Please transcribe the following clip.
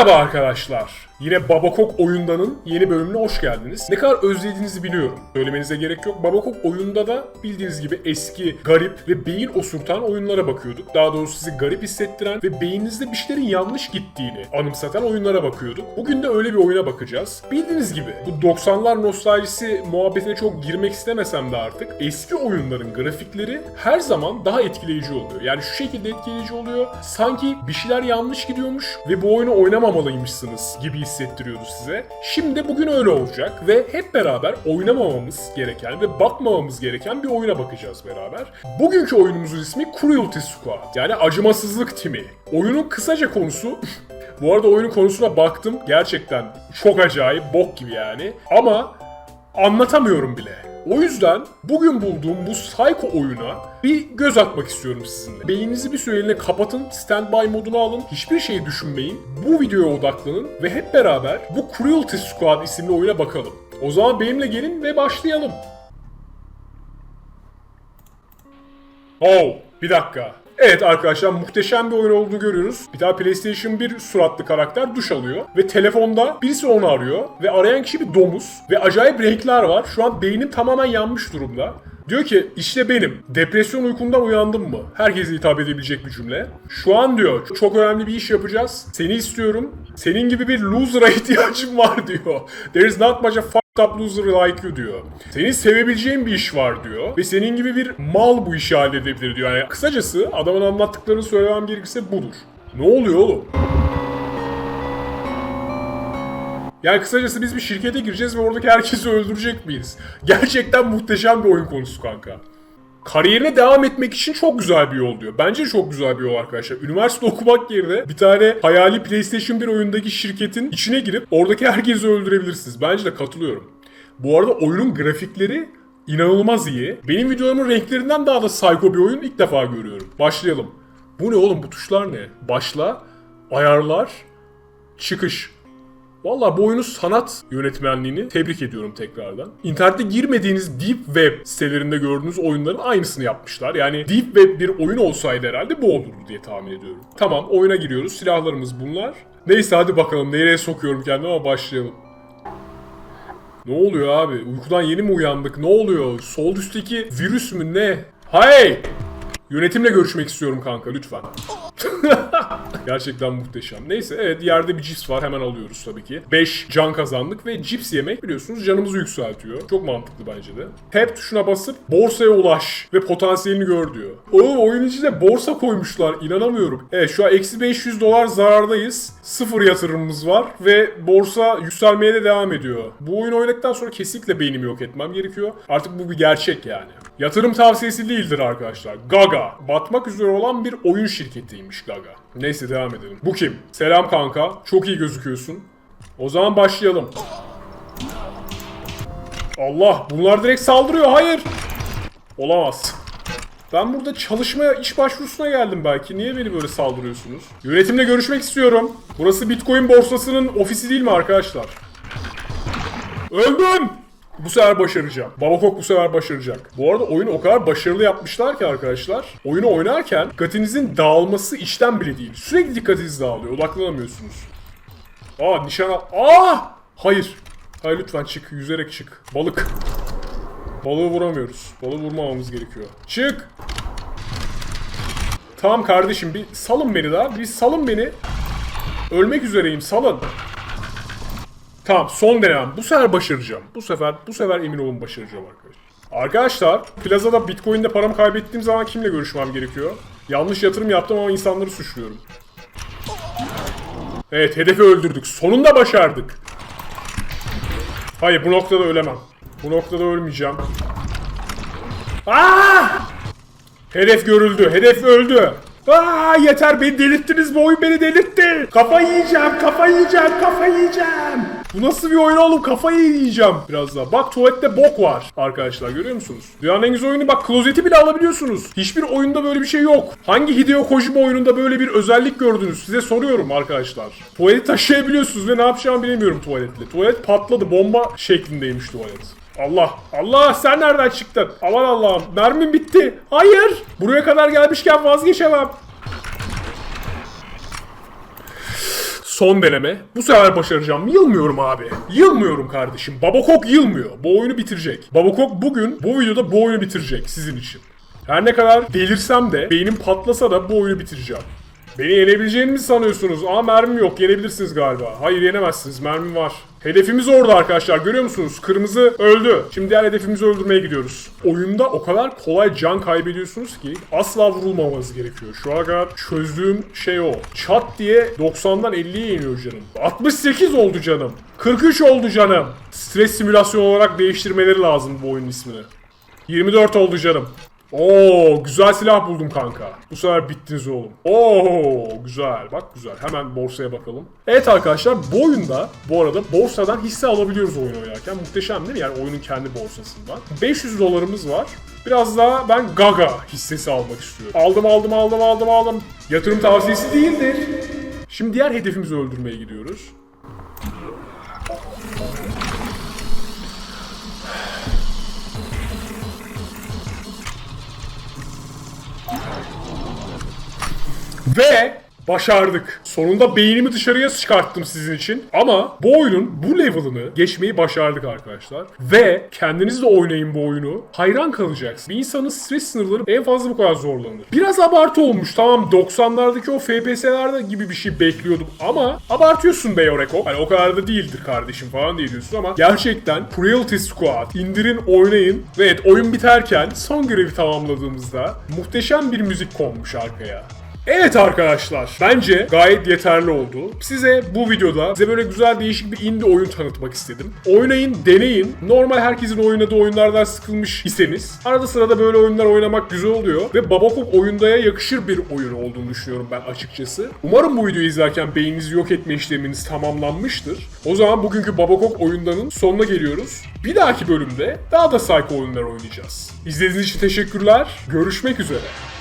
Merhaba arkadaşlar. Yine Babakok oyundanın yeni bölümüne hoş geldiniz. Ne kadar özlediğinizi biliyorum. Söylemenize gerek yok. Babakok oyunda da bildiğiniz gibi eski, garip ve beyin osurtan oyunlara bakıyorduk. Daha doğrusu sizi garip hissettiren ve beyninizde bir şeylerin yanlış gittiğini anımsatan oyunlara bakıyorduk. Bugün de öyle bir oyuna bakacağız. Bildiğiniz gibi bu 90'lar nostaljisi muhabbetine çok girmek istemesem de artık eski oyunların grafikleri her zaman daha etkileyici oluyor. Yani şu şekilde etkileyici oluyor. Sanki bir şeyler yanlış gidiyormuş ve bu oyunu oynamamalıymışsınız gibi hissettiriyordu size. Şimdi bugün öyle olacak ve hep beraber oynamamamız gereken ve bakmamamız gereken bir oyuna bakacağız beraber. Bugünkü oyunumuzun ismi Cruelty Squad yani acımasızlık timi. Oyunun kısaca konusu bu arada oyunun konusuna baktım. Gerçekten çok acayip, bok gibi yani. Ama anlatamıyorum bile. O yüzden bugün bulduğum bu Psycho oyuna bir göz atmak istiyorum sizinle. Beyninizi bir süreliğine kapatın, standby moduna alın, hiçbir şey düşünmeyin. Bu videoya odaklanın ve hep beraber bu Cruelty Squad isimli oyuna bakalım. O zaman benimle gelin ve başlayalım. Oh, bir dakika. Evet arkadaşlar muhteşem bir oyun olduğunu görüyoruz. Bir daha PlayStation 1 suratlı karakter duş alıyor. Ve telefonda birisi onu arıyor. Ve arayan kişi bir domuz. Ve acayip renkler var. Şu an beynim tamamen yanmış durumda. Diyor ki işte benim. Depresyon uykundan uyandım mı? Herkese hitap edebilecek bir cümle. Şu an diyor çok önemli bir iş yapacağız. Seni istiyorum. Senin gibi bir loser'a ihtiyacım var diyor. There is not much a up loser like you diyor. Senin sevebileceğin bir iş var diyor. Ve senin gibi bir mal bu işi halledebilir diyor. Yani kısacası adamın anlattıklarını söylemem gerekirse budur. Ne oluyor oğlum? Yani kısacası biz bir şirkete gireceğiz ve oradaki herkesi öldürecek miyiz? Gerçekten muhteşem bir oyun konusu kanka. Kariyerine devam etmek için çok güzel bir yol diyor. Bence çok güzel bir yol arkadaşlar. Üniversite okumak yerine bir tane hayali PlayStation 1 oyundaki şirketin içine girip oradaki herkesi öldürebilirsiniz. Bence de katılıyorum. Bu arada oyunun grafikleri inanılmaz iyi. Benim videolarımın renklerinden daha da psycho bir oyun ilk defa görüyorum. Başlayalım. Bu ne oğlum bu tuşlar ne? Başla, ayarlar, çıkış. Valla bu oyunun sanat yönetmenliğini tebrik ediyorum tekrardan. İnternette girmediğiniz Deep Web sitelerinde gördüğünüz oyunların aynısını yapmışlar. Yani Deep Web bir oyun olsaydı herhalde bu olurdu diye tahmin ediyorum. Tamam oyuna giriyoruz. Silahlarımız bunlar. Neyse hadi bakalım nereye sokuyorum kendimi ama başlayalım. Ne oluyor abi? Uykudan yeni mi uyandık? Ne oluyor? Sol üstteki virüs mü ne? Hey! Yönetimle görüşmek istiyorum kanka lütfen. Gerçekten muhteşem. Neyse evet yerde bir cips var hemen alıyoruz tabii ki. 5 can kazandık ve cips yemek biliyorsunuz canımızı yükseltiyor. Çok mantıklı bence de. Tab tuşuna basıp borsaya ulaş ve potansiyelini gör diyor. Oğlum oyun içinde borsa koymuşlar inanamıyorum. Evet şu an eksi 500 dolar zarardayız. Sıfır yatırımımız var ve borsa yükselmeye de devam ediyor. Bu oyunu oynadıktan sonra kesinlikle beynimi yok etmem gerekiyor. Artık bu bir gerçek yani. Yatırım tavsiyesi değildir arkadaşlar. Gaga. Batmak üzere olan bir oyun şirketiymiş Gaga. Neyse devam edelim. Bu kim? Selam kanka. Çok iyi gözüküyorsun. O zaman başlayalım. Allah bunlar direkt saldırıyor. Hayır. Olamaz. Ben burada çalışmaya, iş başvurusuna geldim belki. Niye beni böyle saldırıyorsunuz? Yönetimle görüşmek istiyorum. Burası Bitcoin borsasının ofisi değil mi arkadaşlar? Öldüm! Bu sefer başaracağım. Babakok bu sefer başaracak. Bu arada oyunu o kadar başarılı yapmışlar ki arkadaşlar. Oyunu oynarken dikkatinizin dağılması işten bile değil. Sürekli dikkatiniz dağılıyor. Odaklanamıyorsunuz. Aa nişan al. Aa! Hayır. Hayır lütfen çık. Yüzerek çık. Balık. Balığı vuramıyoruz. Balığı vurmamamız gerekiyor. Çık! Tamam kardeşim bir salın beni daha. Bir salın beni. Ölmek üzereyim salın. Tamam son denemem. Bu sefer başaracağım. Bu sefer bu sefer emin olun başaracağım arkadaşlar. Arkadaşlar plazada bitcoin'de paramı kaybettiğim zaman kimle görüşmem gerekiyor? Yanlış yatırım yaptım ama insanları suçluyorum. Evet hedefi öldürdük. Sonunda başardık. Hayır bu noktada ölemem. Bu noktada ölmeyeceğim. Aa! Hedef görüldü. Hedef öldü. Aa yeter beni delirttiniz bu oyun beni delirtti. Kafa yiyeceğim, kafa yiyeceğim, kafa yiyeceğim. Bu nasıl bir oyun oğlum kafayı yiyeceğim biraz daha. Bak tuvalette bok var arkadaşlar görüyor musunuz? Dünyanın en güzel oyunu bak klozeti bile alabiliyorsunuz. Hiçbir oyunda böyle bir şey yok. Hangi Hideo Kojima oyununda böyle bir özellik gördünüz? Size soruyorum arkadaşlar. Tuvaleti taşıyabiliyorsunuz ve ne yapacağımı bilemiyorum tuvaletle. Tuvalet patladı bomba şeklindeymiş tuvalet. Allah Allah sen nereden çıktın? Aman Allah'ım mermim bitti. Hayır. Buraya kadar gelmişken vazgeçemem. Son deneme. Bu sefer başaracağım. Yılmıyorum abi. Yılmıyorum kardeşim. Babakok yılmıyor. Bu oyunu bitirecek. Babakok bugün bu videoda bu oyunu bitirecek sizin için. Her ne kadar delirsem de beynim patlasa da bu oyunu bitireceğim. Beni yenebileceğini mi sanıyorsunuz? Aa mermim yok. Yenebilirsiniz galiba. Hayır yenemezsiniz. Mermim var. Hedefimiz orada arkadaşlar. Görüyor musunuz? Kırmızı öldü. Şimdi diğer hedefimizi öldürmeye gidiyoruz. Oyunda o kadar kolay can kaybediyorsunuz ki asla vurulmamanız gerekiyor. Şu ana kadar çözdüğüm şey o. Çat diye 90'dan 50'ye iniyor canım. 68 oldu canım. 43 oldu canım. Stres simülasyonu olarak değiştirmeleri lazım bu oyunun ismini. 24 oldu canım. Oo güzel silah buldum kanka. Bu sefer bittiniz oğlum. Oo güzel bak güzel. Hemen borsaya bakalım. Evet arkadaşlar bu oyunda bu arada borsadan hisse alabiliyoruz oyun oynarken. Muhteşem değil mi? Yani oyunun kendi borsasından. 500 dolarımız var. Biraz daha ben Gaga hissesi almak istiyorum. Aldım aldım aldım aldım aldım. Yatırım tavsiyesi değildir. Şimdi diğer hedefimizi öldürmeye gidiyoruz. Ve başardık. Sonunda beynimi dışarıya çıkarttım sizin için. Ama bu oyunun bu level'ını geçmeyi başardık arkadaşlar. Ve kendiniz de oynayın bu oyunu. Hayran kalacaksınız. Bir insanın stres sınırları en fazla bu kadar zorlanır. Biraz abartı olmuş. Tamam 90'lardaki o FPS'lerde gibi bir şey bekliyordum ama abartıyorsun be Yoreko. Hani o kadar da değildir kardeşim falan diye diyorsun ama gerçekten Cruelty Squad indirin oynayın ve evet oyun biterken son görevi tamamladığımızda muhteşem bir müzik konmuş arkaya. Evet arkadaşlar, bence gayet yeterli oldu. Size bu videoda size böyle güzel değişik bir indie oyun tanıtmak istedim. Oynayın, deneyin. Normal herkesin oynadığı oyunlardan sıkılmış iseniz arada sırada böyle oyunlar oynamak güzel oluyor ve Babakok oyundaya yakışır bir oyun olduğunu düşünüyorum ben açıkçası. Umarım bu videoyu izlerken beyninizi yok etme işleminiz tamamlanmıştır. O zaman bugünkü Babakok oyundanın sonuna geliyoruz. Bir dahaki bölümde daha da Psycho oyunlar oynayacağız. İzlediğiniz için teşekkürler. Görüşmek üzere.